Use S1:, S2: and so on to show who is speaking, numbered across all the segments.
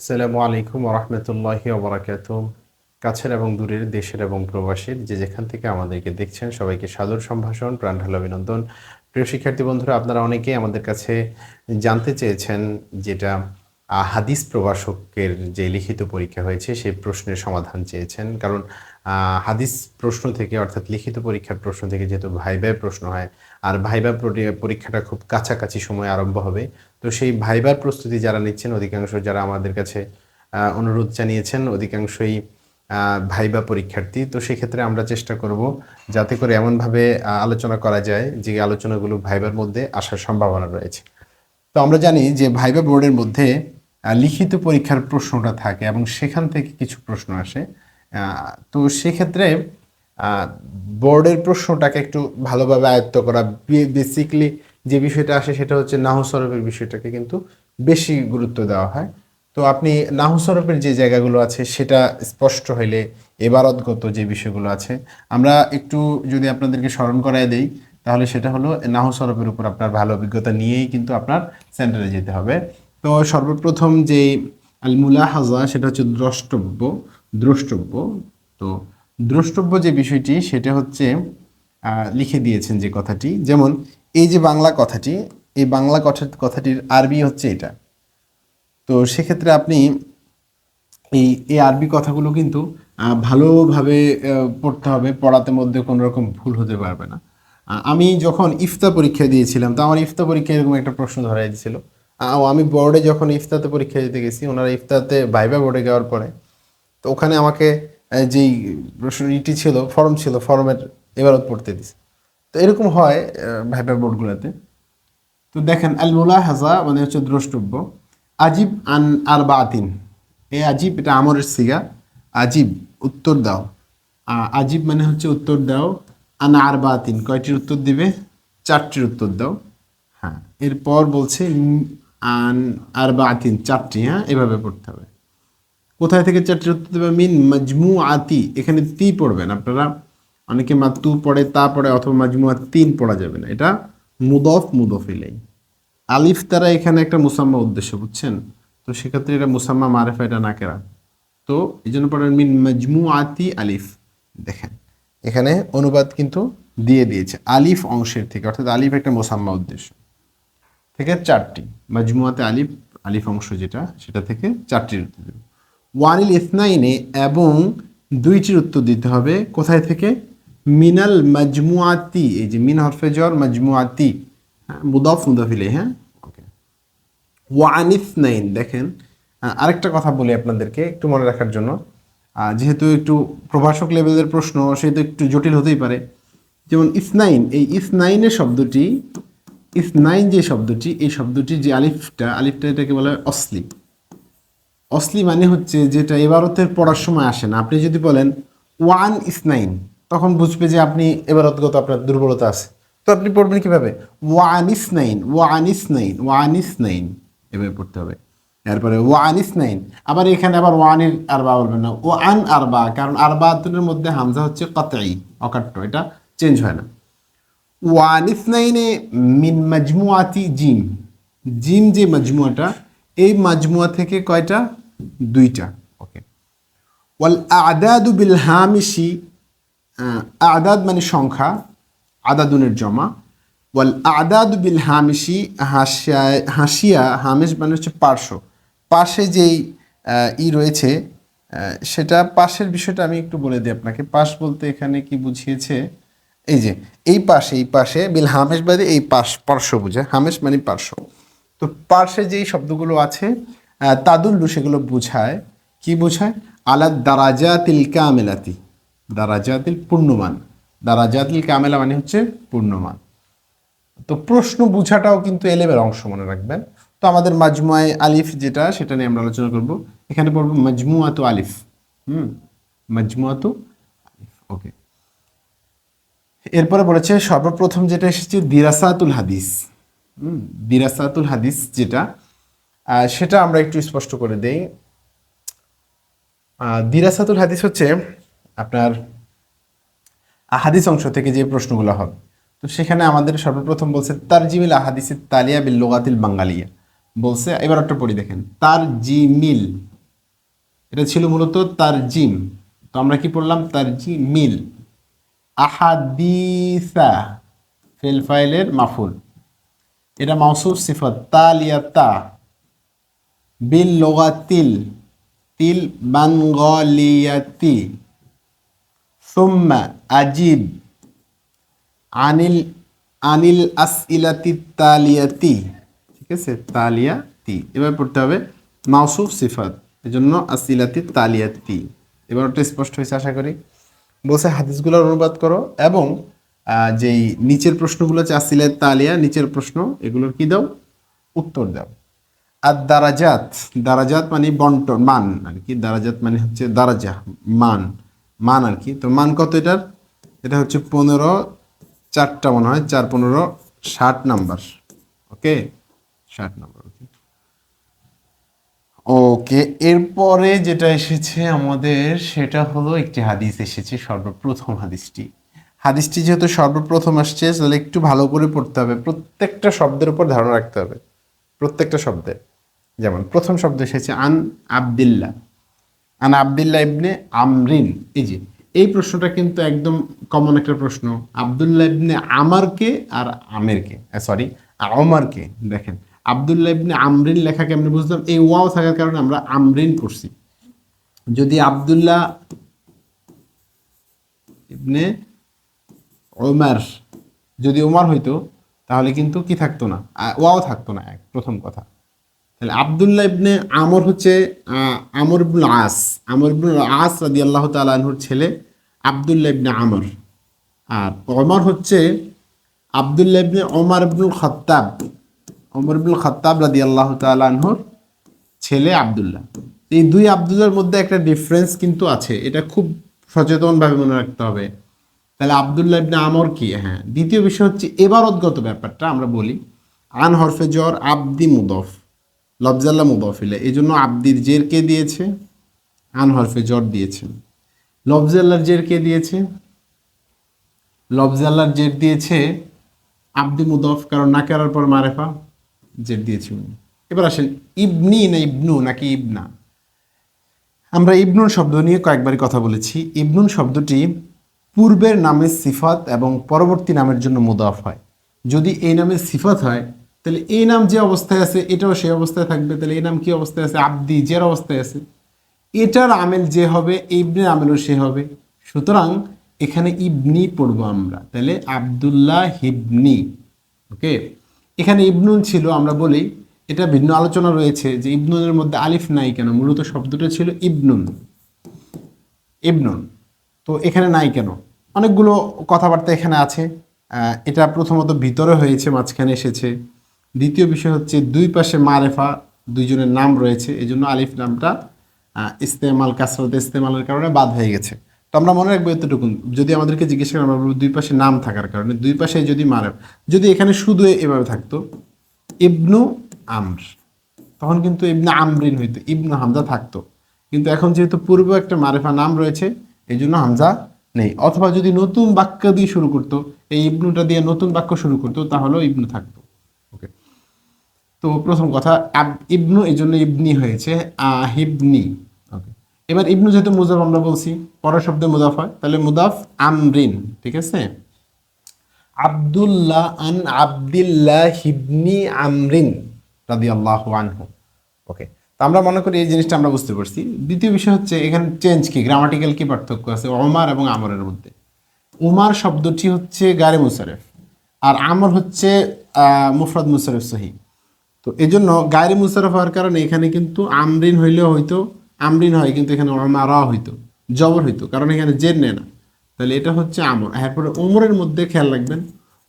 S1: আসসালামু আলাইকুম রহমতুল্লাহি ওবরাকাত কাছের এবং দূরের দেশের এবং প্রবাসীর যে যেখান থেকে আমাদেরকে দেখছেন, সবাইকে সাদর সম্ভাষণ প্রাণঢাল অভিনন্দন। প্রিয় শিক্ষার্থী বন্ধুরা, আপনারা অনেকেই আমাদের কাছে জানতে চেয়েছেন যেটা হাদিস প্রভাষকের যে লিখিত পরীক্ষা হয়েছে সেই প্রশ্নের সমাধান চেয়েছেন। কারণ হাদিস প্রশ্ন থেকে, অর্থাৎ লিখিত পরীক্ষার প্রশ্ন থেকে যেহেতু ভাইবায় প্রশ্ন হয়, আর পরি- পরীক্ষাটা খুব কাছাকাছি সময় আরম্ভ হবে, তো সেই ভাইবার প্রস্তুতি যারা নিচ্ছেন, অধিকাংশ যারা আমাদের কাছে অনুরোধ জানিয়েছেন, অধিকাংশই ভাইবা পরীক্ষার্থী। তো সেক্ষেত্রে আমরা চেষ্টা করব যাতে করে এমনভাবে আলোচনা করা যায় যে আলোচনাগুলো ভাইবার মধ্যে আসার সম্ভাবনা রয়েছে। তো আমরা জানি যে ভাইবা বোর্ডের মধ্যে লিখিত পরীক্ষার প্রশ্নটা থাকে এবং সেখান থেকে কিছু প্রশ্ন আসে। তো সেক্ষেত্রে বোর্ডের প্রশ্নটাকে একটু ভালোভাবে আয়ত্ত করা বেসিকলি যে বিষয়টা আসে সেটা হচ্ছে নাহু সরফের বিষয়টাকে কিন্তু বেশি গুরুত্ব দেওয়া হয়। তো আপনি নাহু সরফের যে জায়গাগুলো আছে সেটা স্পষ্ট হইলে, এবারতগত যে বিষয়গুলো আছে, আমরা একটু যদি আপনাদেরকে স্মরণ করায় দেই, তাহলে সেটা হলো নাহু সরফের উপর আপনার ভালো অভিজ্ঞতা নিয়েই কিন্তু আপনার সেন্টারে যেতে হবে। তো সর্বপ্রথম যে আল মুলাহাজা সেটা হচ্ছে দ্রষ্টব্য দ্রষ্টব্য। তো দ্রষ্টব্য যে বিষয়টি, সেটা হচ্ছে লিখে দিয়েছেন যে কথাটি। যেমন, এই যে বাংলা কথাটি, এই বাংলা কথা, কথাটির আরবি হচ্ছে এটা। তো সেক্ষেত্রে আপনি এই এই আরবি কথাগুলো কিন্তু ভালোভাবে পড়তে হবে। পড়াতে মধ্যে কোনো রকম ভুল হতে পারবে না। আমি যখন ইফতা পরীক্ষা দিয়েছিলাম, তো আমার ইফতা পরীক্ষা এরকম একটা প্রশ্ন ধরাই দিয়েছিল আমি বোর্ডে যখন ইফতাতে পরীক্ষা দিতে গেছি, ওনারা ইফতাতে ভাইবা বোর্ডে যাওয়ার পরে, তো ওখানে আমাকে যেই ইটি ছিল ফর্ম ছিল ফর্মের এবারত পড়তে দিছে। তো এরকম হয় ভাইবা বোর্ডগুলোতে তো দেখেন, আল মুলাহাজা মানে হচ্ছে দ্রষ্টব্য, আজিব আন আর বাতিন এই আজিব, এটা আমরের সিগা। আজিব, উত্তর দাও। আজিব মানে হচ্ছে উত্তর দাও। আন আর বাতিন কয়টির উত্তর দিবে? চারটির উত্তর দাও। হ্যাঁ এরপর বলছে আন আর বা আতিন চারটি হ্যাঁ? এভাবে পড়তে হবে। কোথায় থেকে চারটি উত্তর দেবে? মিন মাজমু আতি এখানে তি পড়বেন আপনারা। অনেকে মাতু পড়ে, তা পড়ে, অথবা মাজমু তিন পড়া যাবে না। এটা মুদফ মুদফ ইলাই আলিফ তারা এখানে একটা মুসাম্মা উদ্দেশ্য, বুঝছেন? তো সেক্ষেত্রে এটা মুসাম্মা মারেফা এটা নাকেরা তো এই জন্য পড়েন মিন মাজমু আতি আলিফ। দেখেন, এখানে অনুবাদ কিন্তু দিয়ে দিয়েছে আলিফ অংশের থেকে। অর্থাৎ আলিফ একটা মোসাম্মা উদ্দেশ্য। থেকে চারটি। মাজমুয়াতে আলিফ আলিফ অংশ যেটা, সেটা থেকে চারটির উত্তর দেবে। ওয়ানিল ইসনাইনে এবং দুইটির উত্তর দিতে হবে কোথায় থেকে? মিনাল মাজমুয়াতি, এই যে মিন হরফে জ্বর মাজমুয়াতি। হ্যাঁ মুদফ, মুদফিলে হ্যাঁ? ওকে ওয়ানিস নাইন দেখেন আরেকটা কথা বলি আপনাদেরকে একটু মনে রাখার জন্য। যেহেতু একটু প্রভাষক লেভেলের প্রশ্ন, সেহেতু একটু জটিল হতেই পারে। যেমন ইসনাইন, এই ইসনাইনের শব্দটি ইসনাইন যে শব্দটি, এই শব্দটি যে আলিফটা আলিফটা এটাকে বলা হয় অসলি অসলি মানে হচ্ছে যেটা এবারতের পড়ার সময় আসে না। আপনি যদি বলেন, ওয়ান ইসনাইন তখন বুঝবে যে আপনি এবারতগত আপনার দুর্বলতা আছে। তো আপনি পড়বেন কীভাবে? ওয়ান ইসনাইন ওয়ান ইসনাইন ওয়ান ইসনাইন এভাবে পড়তে হবে। এরপরে, ওয়ান ইসনাইন আবার এখানে আবার ওয়ানের আরবা বলবেন না। ওয়ান আরবা কারণ আরবাতের মধ্যে হামজা হচ্ছে কতাই, অকাট্য, এটা চেঞ্জ হয় না। ওয়ান ইসনাইনে মিন মাজমুয়াতি জিম জিম যে মাজমুয়াটা এই মাজমুয়া থেকে কয়টা? দুইটা। ওকে ওয়াল আদাদু বিল হামিশি আদাদ মানে সংখ্যা, আদাদুনের জমা। ওয়াল আদাদু বিল হামিশি হাসিয়া হাসিয়া, হামেশ মানে হচ্ছে পার্শ্ব। পাশে যেই ই রয়েছে সেটা পাশের বিষয়টা আমি একটু বলে দিই আপনাকে। পাশ বলতে এখানে কি বুঝিয়েছে? এই যে, এই পাশে এই পাশে, বিল হামেশ বাদে এই পাশ, পার্শ্ব বুঝে, হামেশ মানে পার্শ্ব। তো পার্শ্বে যেই শব্দগুলো আছে তাদুল্লু সেগুলো বোঝায়, কি বোঝায়? আলাদ দারাজাতিল কামেলাতি, দারাজাতিল পূর্ণমান। দারাজাতিল কামেলা মানে হচ্ছে পূর্ণমান। তো প্রশ্ন বুঝাটাও কিন্তু এলেমের অংশ মনে রাখবেন। তো আমাদের মাজমুয়ায় আলিফ যেটা, সেটা নিয়ে আমরা আলোচনা করব। এখানে পড়ব মাজমুয়াতু আলিফ। হুম? মাজমুয়াতু আলিফ, ওকে। এরপরে বলেছে, সর্বপ্রথম যেটা এসেছে, দিরাসাতুল হাদিস। দিরাসাতুল হাদিস যেটা সেটা আমরা একটু স্পষ্ট করে দেই। দিরাসাতুল হাদিস হচ্ছে আপনার আহাদিস অংশ থেকে যে প্রশ্নগুলো হবে। তো সেখানে আমাদের সর্বপ্রথম বলছে, তারজিমিল আহাদিসের তালিয়া বিল লোগাতিল বাঙ্গালিয়া। বলছে, এবার একটা পড়ি দেখেন তার জিমিল এটা ছিল মূলত তার জিম তো আমরা কি পড়লাম? তার জি মিল আহাদিসা, ফেল ফাইলের মাফুল। এটা মাউসুফ সিফত। তালিয়াতা, বিল লোগাতিল, তিল বাঙ্গলিয়াতি। সুম্মা আজিব, আনিল আনিল আসইলাতি তালিয়াতি। ঠিক আছে? তালিয়াতি। এবার পড়তে হবে মাউসুফ সিফাত। এজন্য আসইলাতি তালিয়াতি। এবার ওটা স্পষ্ট হয়েছে, আশা করি। বলছে, হাদিসগুলোর অনুবাদ করো এবং যেই নিচের প্রশ্নগুলো আসিলাত তালিয়া, নিচের প্রশ্ন, এগুলোর কি দাও? উত্তর দাও। আর দারাজাত দারাজাত মানে বন্টন, মান আর কি। দারাজাত মানে হচ্ছে দারাজা, মান মান আর কি। তো মান কত এটার? এটা হচ্ছে পনেরো চারটা মনে হয়, চার পনেরো ষাট নাম্বার। ওকে? ষাট নাম্বার। ওকে, এরপরে যেটা এসেছে আমাদের, সেটা হলো একটি হাদিস এসেছে, সর্বপ্রথম হাদিসটি। হাদিসটি যেহেতু সর্বপ্রথম আসছে, তাহলে একটু ভালো করে পড়তে হবে। প্রত্যেকটা শব্দের উপর ধারণা রাখতে হবে। প্রত্যেকটা শব্দে যেমন, প্রথম শব্দ এসেছে, আন আবদিল্লা আন আবদুল্লাহ ইবনে আমরিন। এই যে, এই প্রশ্নটা কিন্তু একদম কমন একটা প্রশ্ন। আবদুল্লাহ ইবনে আমারকে আর আমেরকে সরি আমারকে দেখেন। আবদুল্লাহ ইবনে আমরিন লেখা কেমনে বুঝলাম এই ওয়াও থাকার কারণে আমরা আমরিন পড়ছি। যদি আবদুল্লাহ ইবনে ওমার যদি ওমার হইতো, তাহলে কিন্তু কি থাকতো না? ওয়াও থাকতো না, এক, প্রথম কথা। তাহলে আবদুল্লাহ ইবনে আমর হচ্ছে আমর ইবনুল আস। আমর ইবনুল আস রাদি আল্লাহ তালাহুর ছেলে আবদুল্লাহ ইবনে আমর। আর ওমর হচ্ছে আবদুল্লাহ ইবনে ওমর ইবনুল খত্তাব। ওমর ইবনুল খত্তাব রাদি আল্লাহ তালাহুর ছেলে আবদুল্লাহ। এই দুই আবদুল্লার মধ্যে একটা ডিফারেন্স কিন্তু আছে। এটা খুব সচেতনভাবে মনে রাখতে হবে। তাহলে আবদুল্লাহ ইবনে আমর কি? হ্যাঁ দ্বিতীয় বিষয় হচ্ছে এবারতগত ব্যাপারটা আমরা বলি। আন হরফে জ্বর, আব্দি মুদফ, লফজাল্লা মুদফিলে। এই জন্য আব্দির জের কে দিয়েছে? আন হরফে জ্বর দিয়েছেন লফজাল্লার জের কে দিয়েছে? লফজাল্লার জের দিয়েছে আব্দি মুদফ, কারণ না করার পর মারেফা। জের দিয়েছে উনি। এবার আসেন, ইবনি না ইবনু নাকি ইবনা? আমরা ইবনুন শব্দ নিয়ে কয়েকবারই কথা বলেছি। ইবনুন শব্দটি পূর্বের নামের সিফাত এবং পরবর্তী নামের জন্য মুদাফ হয়। যদি এই নামে সিফাত হয়, তাহলে এই নাম যে অবস্থায় আছে, এটাও সেই অবস্থায় থাকবে। তাহলে এই নাম কি অবস্থায় আছে? আব্দি, জের অবস্থায় আছে। এটার আমেল যে হবে ইবনের আমেলও সে হবে। সুতরাং এখানে ইবনি পড়ব আমরা। তাহলে আবদুল্লাহ হিবনি, ওকে? এখানে ইবনুন ছিল, আমরা বলি, এটা ভিন্ন আলোচনা রয়েছে যে ইবনুনের মধ্যে আলিফ নাই কেন? মূলত শব্দটা ছিল ইবনুন। ইবনুন। তো এখানে নাই কেন? অনেকগুলো কথাবার্তা এখানে আছে। এটা প্রথমত ভিতরে হয়েছে, মাঝখানে এসেছে। দ্বিতীয় বিষয় হচ্ছে দুই পাশে মারেফা, দুইজনের নাম রয়েছে। এই জন্য আলিফ নামটা ইস্তেমাল, কাসরত ইস্তেমালের কারণে বাদ হয়ে গেছে। তো আমরা মনে রাখব এতটুকু। যদি আমাদেরকে জিজ্ঞেস করেন, আমরা দুই পাশে নাম থাকার কারণে, দুই পাশে যদি মারেফ যদি এখানে শুধু এভাবে থাকতো, ইবনু আমর, তখন কিন্তু ইবনে আমরিন হইতো, ইবনু হামজা থাকতো। কিন্তু এখন যেহেতু পূর্বে একটা মারেফা নাম রয়েছে এই জন্য হামজা নেই। অথবা যদি নতুন বাক্য দিয়ে শুরু করতো, এই ইবনুটা দিয়ে নতুন বাক্য শুরু করতো, তাহলেও ইবনু থাকতো। ওকে তো প্রথম কথা ইবনু এই জন্য ইবনি হয়েছে আহিবনি এবার ইবনু যেহেতু মুজাফ আমরা বলছি, পরের শব্দে মুদাফ হয়, তাহলে মুদাফ আমরিন, ঠিক আছে? আব্দুল্লাহ আন আব্দুল্লাহ হিবনি আমরিন রাদি আল্লাহ আনহু। ওকে তো আমরা মনে করি এই জিনিসটা আমরা বুঝতে পারছি। দ্বিতীয় বিষয় হচ্ছে, এখানে চেঞ্জ কি গ্রামাটিক্যাল কি পার্থক্য আছে ওমার এবং আমরের মধ্যে? উমার শব্দটি হচ্ছে গারে মুসারেফ, আর আমর হচ্ছে মুফরাদ মুসারেফ সহি। তো এই জন্য গায়ে মুসারফ হওয়ার কারণে এখানে কিন্তু আমরিন হইলেও হয়তো আমরিন হয়, কিন্তু এখানে মারা হইতো, জবর হইতো, কারণ এখানে জের নেয় না। তাহলে এটা হচ্ছে আমর। এরপরে ওমরের মধ্যে খেয়াল রাখবেন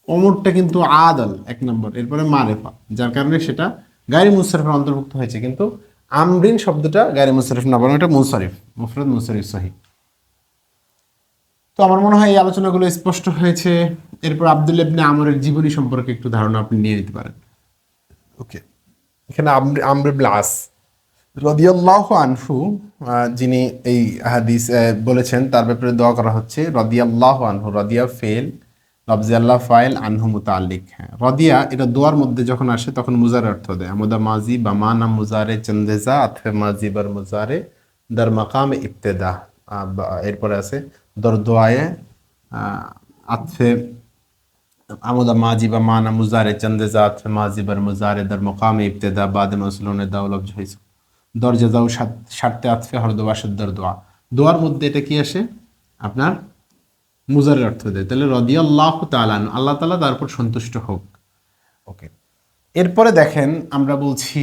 S1: ওমরটা কিন্তু আদাল, এক নম্বর। এরপরে মারেফা, যার কারণে সেটা গায়ে মুসারফের অন্তর্ভুক্ত হয়েছে। কিন্তু আমরিন শব্দটা গায়ে মুসারফ না, বরং এটা মুসারিফ মুফরদ মুসারিফ সহি। তো আমার মনে হয় এই আলোচনাগুলো স্পষ্ট হয়েছে। এরপর আব্দুল ইবনে আমরের জীবনী সম্পর্কে একটু ধারণা আপনি নিয়ে নিতে পারেন। ওকে এখানে আমর ব্লাস রদিয়াল্লাহ আনহু যিনি এই হাদিস বলেছেন তার ব্যাপারে দোয়া করা হচ্ছে রদিয়াল্লাহ আনহু রদিয়া ফেল লফজিয়াল্লাহ ফাইল আনহু মুতাল্লিক হ্যাঁ। রদিয়া এটা দোয়ার মধ্যে যখন আসে তখন মুজারে অর্থ দেয়। আমদা মাজি বা মা নাম মুজারে চন্দেজা আথে মাজি বার মুজারে দার মাকাম ইবতেদা আহ, এরপরে আছে দর দোয়ায়ে আতফে আমদা মাজি বা মানা মুজারে চন্দে জাত মাজি বার মুজারে দার মকাম ইবতেদা বাদে মসলুনে দাউলব জহিস দরজা দাও সারতে আতফে হর দোয়া সদ্দর দোয়া। দোয়ার মধ্যে এটা কি আসে? আপনার মুজারের অর্থ দেয়। তাহলে রদিয়াল্লাহ তালান আল্লাহ তালা তার উপর সন্তুষ্ট হোক। ওকে। এরপরে দেখেন আমরা বলছি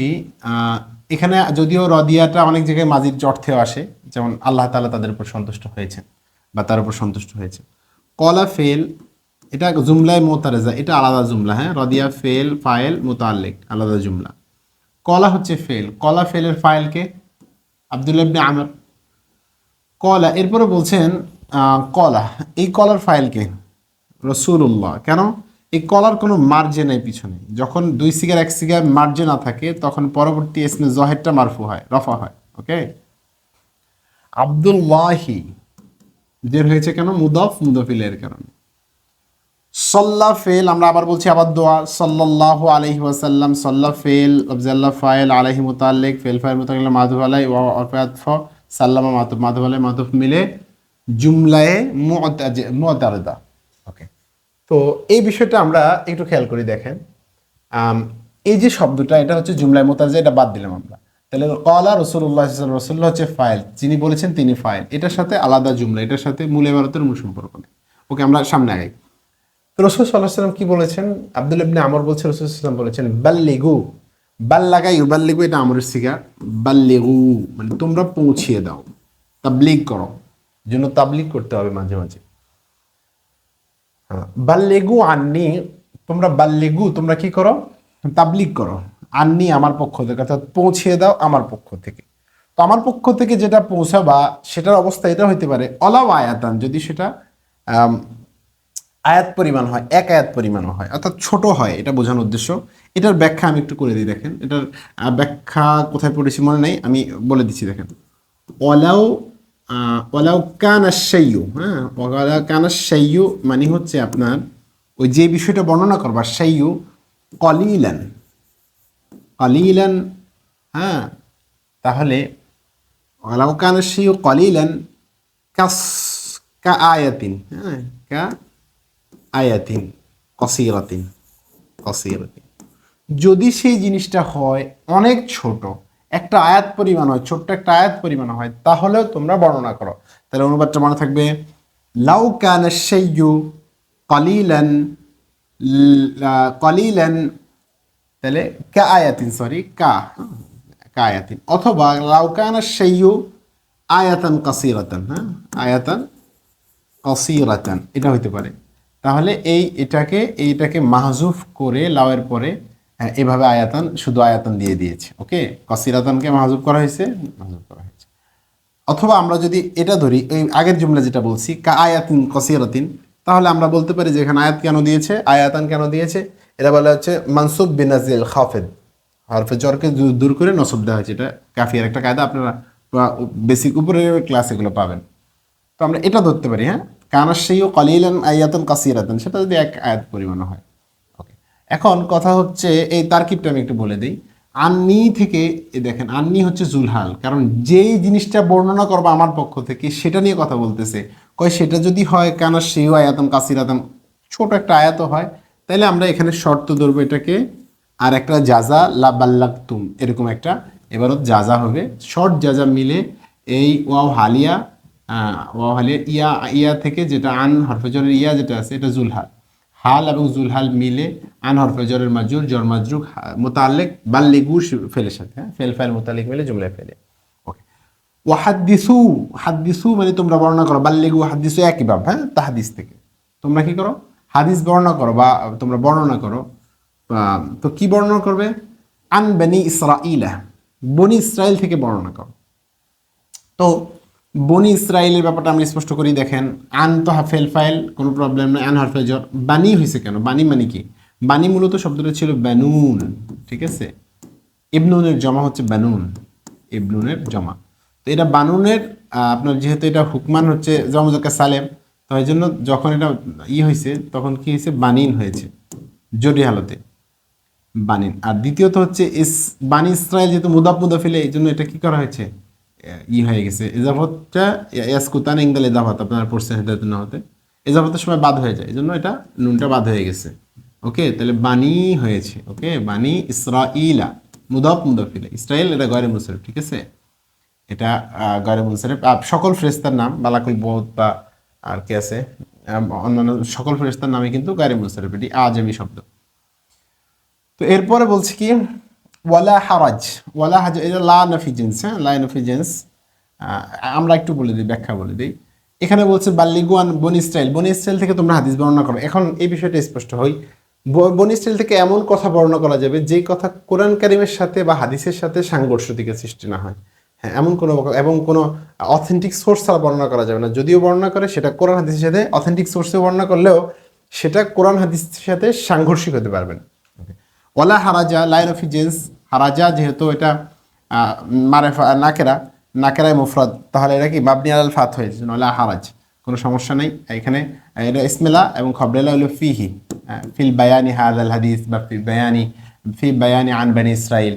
S1: এখানে যদিও রদিয়াটা অনেক জায়গায় মাজির অর্থেও আসে, যেমন আল্লাহ তালা তাদের উপর সন্তুষ্ট হয়েছেন বা তার উপর সন্তুষ্ট হয়েছে কলা, ফেল, এটা জুমলায় মোতারেজা, এটা আলাদা জুমলা হ্যাঁ? রদিয়া, ফেল ফাইল মোতাল্লিক আলাদা জুমলা। কলা হচ্ছে ফেল কলা ফেলের ফাইলকে আব্দুল্লাহ ইবনে আমর কলা, এরপরে বলছেন কলা। এই কলার ফাইলকে রসুল্লাহ কেন? এই কলার কোনো মার্জে নেই পিছনে। যখন দুই সিগার, এক সিগার মার্জে না থাকে, তখন পরবর্তী ইসমে জহেরটা মারফু হয়, রফা হয় ওকে আব্দুল্লাহি জের হয়েছে কেন? মুদফ, মুদফিলের কারণে। সল্লা ফেল, আমরা আবার বলছি আবার দোয়া, সাল্লাল্লাহু আলাইহি ওয়াসাল্লাম, সল্লা ফেল আফজাল্লাহ ফাইল আলাইহি মুতাল্লিক, ফেল ফাইল মুতাল্লিক মাধব আলাই, ওয়া অরফাতফ সাল্লামা মাতুফ মাধব আলাই মাতুফ মিলে জুমলায়ে মুতারদা ওকে তো এই বিষয়টা আমরা একটু খেয়াল করি দেখেন। এই যে শব্দটা, এটা হচ্ছে জুমলায় মোতাজা এটা বাদ দিলাম আমরা। তাহলে কলা রসুল্লাহ রসুল্লাহ হচ্ছে ফাইল যিনি বলেছেন তিনি ফাইল এটার সাথে আলাদা জুমলা, এটার সাথে মূল এবারতের মূল সম্পর্ক নেই। ওকে আমরা সামনে আগাই। রসুল সাল্লাহ সাল্লাম কি বলেছেন? আব্দুল ইবনে আমর বলছে রসুল সাল্লাম বলেছেন বাল্লিগু। বাল্লাগাই বাল্লিগু এটা আমরের সিগা। বাল্লিগু মানে তোমরা পৌঁছিয়ে দাও। তাবলিগ করো। জন্য তাবলিগ করতে হবে মাঝে মাঝে। হ্যাঁ, বাল্লেগু আননি। তোমরা বাল্লেগু তোমরা কি করো? তাবলিগ করো। আননি আমার পক্ষ থেকে অর্থাৎ পৌঁছিয়ে দাও আমার পক্ষ থেকে। তো আমার পক্ষ থেকে যেটা পৌঁছাবা সেটার অবস্থা এটা হইতে পারে অলাও আয়াতান যদি সেটা আয়াত পরিমাণ হয়, এক আয়াত পরিমাণও হয়, অর্থাৎ ছোট হয়, এটা বোঝানোর উদ্দেশ্য। এটার ব্যাখ্যা আমি একটু করে দিই, দেখেন। এটার ব্যাখ্যা কোথায় পড়েছি মনে নেই, আমি বলে দিচ্ছি, দেখেন। অলাও ওলাও কানাশাইয়ু হ্যাঁ? ওলাও কানাশাইয়ু মানে হচ্ছে আপনার, ওই যে বিষয়টা বর্ণনা করবার সাইয়ু কলিলান। কলিলান হ্যাঁ? তাহলে ওলাও কানাশাইয়ু কলিলান কাস, কা আয়াতিন হ্যাঁ? কা আয়াতিন, কসিরাতিন কসিরাতিন। যদি সেই জিনিসটা হয় অনেক ছোট, একটা আয়াত পরিমাণ হয়, ছোট্ট একটা আয়াত পরিমাণ হয়, তাহলেও তোমরা বর্ণনা করো। তাহলে অনুবাদটা মনে থাকবে, লাউ কান সেইয়ু কলিলান কলিলান, তাহলে কা আয়াতিন সরি কা কা আয়াতিন। অথবা লাউ কান সেইয়ু আয়াতান কাসিরাতান হ্যাঁ? আয়াতান কসিরাতান, এটা হইতে পারে। তাহলে এই এটাকে এইটাকে মাহজুফ করে লাউয়ের পরে হ্যাঁ, এভাবে আয়াতান শুধু আয়াতান দিয়ে দিয়েছে ওকে? কসিরাতানকে মাহজুফ করা হয়েছে? মাহজুফ করা হয়েছে। অথবা আমরা যদি এটা ধরি এই আগের জুমলা যেটা বলছি কা আয়াতিন কসিরাতিন তাহলে আমরা বলতে পারি যে এখানে আয়াত কেন দিয়েছে? আয়াতান কেন দিয়েছে? এটা বলা হচ্ছে মানসুব বিনাজিল খাফেদ। হরফে দূর- দূর করে নসব দেওয়া হয়েছে। এটা কাফিয়ার একটা কায়দা আপনারা বেসিক উপরে ক্লাস এগুলো পাবেন। তো আমরা এটা ধরতে পারি হ্যাঁ? কানার সেইও কলিলান আয়াতন কাসিরাতন, সেটা যদি এক আয়াত পরিমাণ হয়। ওকে এখন কথা হচ্ছে, এই তারকিবটা আমি একটু বলে দিই। আন্নি থেকে দেখেন, আন্নি হচ্ছে জুলহাল। কারণ যেই জিনিসটা বর্ণনা করব আমার পক্ষ থেকে, সেটা নিয়ে কথা বলতেছে। কয়, সেটা যদি হয় সেইও আয়াতন কাসিরাতন, ছোট একটা আয়াত হয় তাহলে আমরা এখানে শর্ত ধরবো এটাকে, আর একটা জাজা লাবাল্লাকতুম, এরকম একটা। এবারও জাজা হবে। শর্ট জাজা মিলে এই ওয়াও হালিয়া আহ, ওয়াও হালিয়া ইয়া ইয়া থেকে যেটা আন হরফেজরের ইয়া যেটা আছে এটা জুলহাল। হাল এবং জুলহাল মিলে আন হরফেজরের মাজুর জর মাজরুক মোতালেক বাল্লিগু ফেলের সাথে হ্যাঁ? ফেল ফাইল মোতালেক মিলে জুমলায় ফেলে। ওকে ও হাদ্দিসু হাদ্দিসু মানে তোমরা বর্ণনা করো বাল্লিগু হাদ্দিসু একই ভাব হ্যাঁ? তাহাদিস থেকে। তোমরা কি করো? হাদিস বর্ণনা করো বা তোমরা বর্ণনা করো। তো কি বর্ণনা করবে? আন বেনি ইসরাইলা বনি ইসরায়েল থেকে বর্ণনা করো। তো বনি ইসরায়েলের ব্যাপারটা আমরা স্পষ্ট করি, দেখেন আন তো হাফেল ফাইল, কোনো প্রবলেম নয় আন হারফেল জ্বর। বানি হয়েছে কেন? বানি মানে কি? বানি মূলত শব্দটা ছিল ব্যানুন ঠিক আছে? ইবনুনের জমা হচ্ছে ব্যানুন ইবনুনের জমা। তো এটা বানুনের আপনার যেহেতু এটা হুকমান হচ্ছে জমজকা সালেম, তো এই জন্য যখন এটা ই হয়েছে তখন কি হয়েছে বানিন হয়েছে জটি হালতে। বানিন। আর দ্বিতীয়ত হচ্ছে ইস, বানি ইসরায়েল যেহেতু মুদাফ মুদাফিলে, এই জন্য এটা কি করা হয়েছে? ই হয়ে গেছে। এজাফতটা ইয়াসকুতান ইংদাল এজাফত আপনারা পড়ছেন হেদায়ত না হতে এজাফতের সময় বাদ হয়ে যায় এই জন্য এটা নুনটা বাদ হয়ে গেছে। ওকে তাহলে বানি হয়েছে ওকে? বানি ইসরা ইলা মুদফ মুদফিলা। ইসরায়েল এটা গয়রে মুসরিফ ঠিক আছে? এটা গয়রে মুনসারিফ। আহ, সকল ফ্রেস্তার নাম বালাকুল বহুত বা আর কি আছে অন্যান্য সকল ফেরেস্তার নামে কিন্তু গয়রে মুনসারিফ। এটি আজমি শব্দ। তো এরপরে বলছি কি? ওয়ালা হারাজ, ওয়ালা হাজ এটা লা নফি জিন্স হ্যাঁ লা নফি জিন্স আমরা একটু বলে দিই, ব্যাখ্যা বলে দিই। এখানে বলছে বাল্লিগুয়ান বনি স্টাইল বনি স্টাইল থেকে তোমরা হাদিস বর্ণনা করো। এখন এই বিষয়টা স্পষ্ট হই বনি স্টাইল থেকে এমন কথা বর্ণনা করা যাবে যে কথা কোরআন কারিমের সাথে বা হাদিসের সাথে সাংঘর্ষ দিকে সৃষ্টি না হয়। হ্যাঁ এমন কোনো এবং কোনো অথেন্টিক সোর্স ছাড়া বর্ণনা করা যাবে না। যদিও বর্ণনা করে, সেটা কোরআন হাদিসের সাথে অথেন্টিক সোর্সে বর্ণনা করলেও সেটা কোরআন হাদিসের সাথে সাংঘর্ষিক হতে পারবে না। ওলা হারাজা লাইন অফ জেন্স হারাজা যেহেতু এটা মারেফা নাকেরা নাকেরায় মুফরাদ তাহলে এটা কি? মাবনি আল ফাত হয়েছে ওলা হারাজ কোনো সমস্যা নেই। এখানে এটা ইসমেলা এবং খবরেলা হলো ফিহি ফিল বায়ানি হাদ আল হাদিস বা ফি বায়ানি ফি বায়ানি আন বানি ইসরাইল।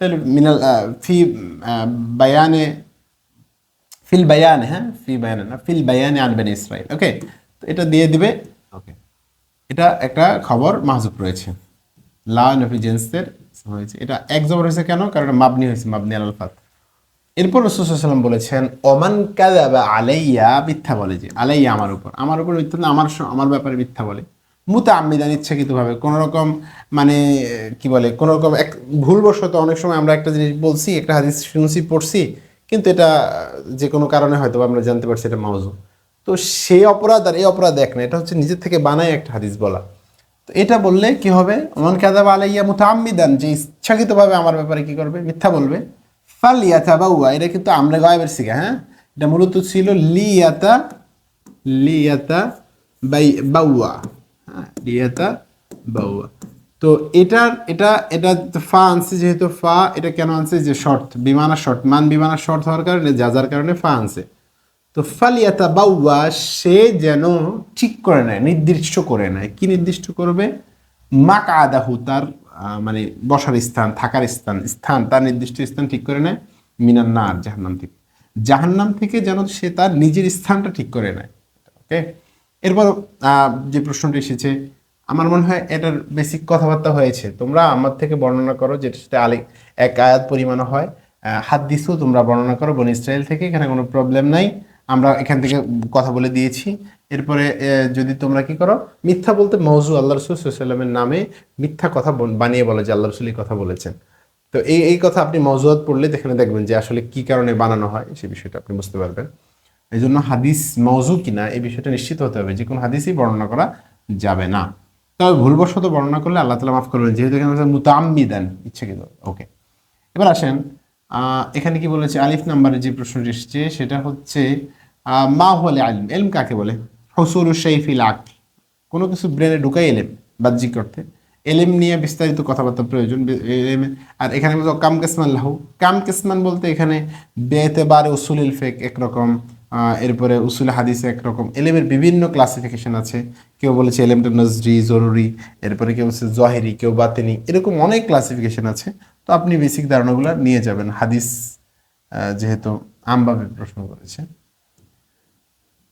S1: তাহলে মিনাল ফি বায়ানে ফিল বায়ান হ্যাঁ? ফি বায়ান না ফিল বায়ানে আন বানি ইসরাইল। ওকে তো এটা দিয়ে দিবে। ওকে এটা একটা খবর মাহজুব রয়েছে। লা নফিজেন্সের হয়েছে। এটা এক জবর হয়েছে কেন? কারণ এটা মাবনি হয়েছে, মাবনি আল ফাত এরপর রসুলাম বলেছেন, ওমান কাদাবা আলাইয়া মিথ্যা বলে যে, আলাইয়া আমার উপর। আমার উপর মিথ্যা না, আমার আমার ব্যাপারে মিথ্যা বলে। মুতা আম্মিদান ইচ্ছাকৃতভাবে, কোনো রকম মানে কি বলে, কোনো রকম এক, ভুলবশত অনেক সময় আমরা একটা জিনিস বলছি, একটা হাদিস শুনছি, পড়ছি, কিন্তু এটা, যে কোনো কারণে হয়তো বা আমরা জানতে পারছি এটা মাউজু তো সেই অপরাধ আর এই অপরাধ এক না, এটা হচ্ছে নিজের থেকে বানায় একটা হাদিস বলা। তো এটা বললে কি হবে? মন কাদাবা আলাইয়া মুতাআম্মিদান, যে ইচ্ছাকৃতভাবে আমার ব্যাপারে কি করবে? মিথ্যা বলবে। ফালিয়াতা বাউয়া এটা কিন্তু আমরা গায়েবের শিখা হ্যাঁ? এটা মূলত ছিল লিয়াতা লিয়াতা বাই, বাউয়া। হ্যাঁ লিয়াতা, বাউয়া। তো এটার, এটা এটা ফা আনছে যেহেতু ফা, এটা কেন আনছে? যে শর্ট বিমানা শর্ট মান বিমানা শর্ট হওয়ার কারণে, যা যার কারণে ফা আনছে। তো ফালিয়াতা বাউয়া সে যেন ঠিক করে নেয়, নির্দিষ্ট করে নেয়। কি নির্দিষ্ট করবে? মাক আদাহু তার মানে বসার স্থান, থাকার স্থান স্থান, তার নির্দিষ্ট স্থান ঠিক করে নেয় মিনার নার, জাহান্নাম থেকে। জাহান্নাম থেকে যেন সে তার নিজের স্থানটা ঠিক করে নেয়। ওকে? এরপর যে প্রশ্নটি এসেছে, আমার মনে হয় এটার বেসিক কথাবার্তা হয়েছে। তোমরা আমার থেকে বর্ণনা করো, যেটা সেটা আলে এক আয়াত পরিমাণ হয়। হাত হাদিসও তোমরা বর্ণনা করো, বন ইসরায়েল থেকে, এখানে কোনো প্রবলেম নাই। আমরা এখান থেকে কথা বলে দিয়েছি। এরপরে যদি তোমরা কি করো, মিথ্যা বলতে মৌজু আল্লাহ রসুল সাল্লামের নামে মিথ্যা কথা বানিয়ে বলে যে আল্লাহ রসুল এই কথা বলেছেন। তো এই এই কথা আপনি মৌজুয়াত পড়লে এখানে দেখবেন যে আসলে কি কারণে বানানো হয় সেই বিষয়টা আপনি বুঝতে পারবেন। এই জন্য হাদিস মৌজু কিনা, এই বিষয়টা নিশ্চিত হতে হবে যে কোনো হাদিসই বর্ণনা করা যাবে না। তবে ভুলবশত বর্ণনা করলে আল্লাহ তালা মাফ করবেন, যেহেতু এখানে মুতাম্মি দেন ইচ্ছাকৃত। ওকে। এবার আসেন এখানে কি বলেছে? আলিফ নাম্বারে যে প্রশ্নটি এসেছে, সেটা হচ্ছে মা হলে আলিম। এলম কাকে বলে? হসুর শৈফিল আক কোনো কিছু ব্রেনে ঢুকাই এলেম, বাহ্যিক অর্থে। এলেম নিয়ে বিস্তারিত কথাবার্তা প্রয়োজন আর এখানে কাম কেসমান লাহু। কাম কেসমান বলতে এখানে বেতে বারে উসুলিল ফেক একরকম এরপরে উসুল হাদিস একরকম। এলেমের বিভিন্ন ক্লাসিফিকেশন আছে। কেউ বলেছে এলেমটা নজরি, জরুরি। এরপরে কেউ বলছে জহেরি, কেউ বাতেনি। এরকম অনেক ক্লাসিফিকেশন আছে। তো আপনি বেসিক ধারণাগুলো নিয়ে যাবেন। হাদিস যেহেতু আমভাবে প্রশ্ন করেছে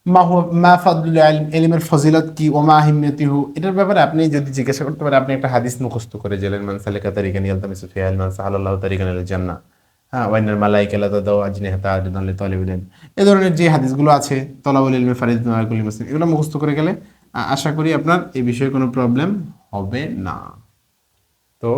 S1: মা মা ফাদলুল ইলম, ইলমের ফজিলত কি? ও মা হিম্মতিহু? এটার ব্যাপারে আপনি যদি জিজ্ঞাসা করতে পারেন, আপনি একটা হাদিস মুখস্থ করে গেলেন মান সালিকা তারিকান ইয়ালতামিসু ফিহা ইলমান সাহালাল্লাহু তারিকান ইলাল জান্নাহ। হ্যাঁ ওয়াইনাল মালাইকা লা তাদাউ আজনিহাতা আজনাল লিতালিবিল ইলম। এই ধরনের যে হাদিসগুলো আছে তলাবুল ইলমে ফারিদ নাকুল মুসলিম, এগুলো মুখস্থ করে গেলে আশা করি আপনার এই বিষয়ে কোনো প্রবলেম হবে না। তো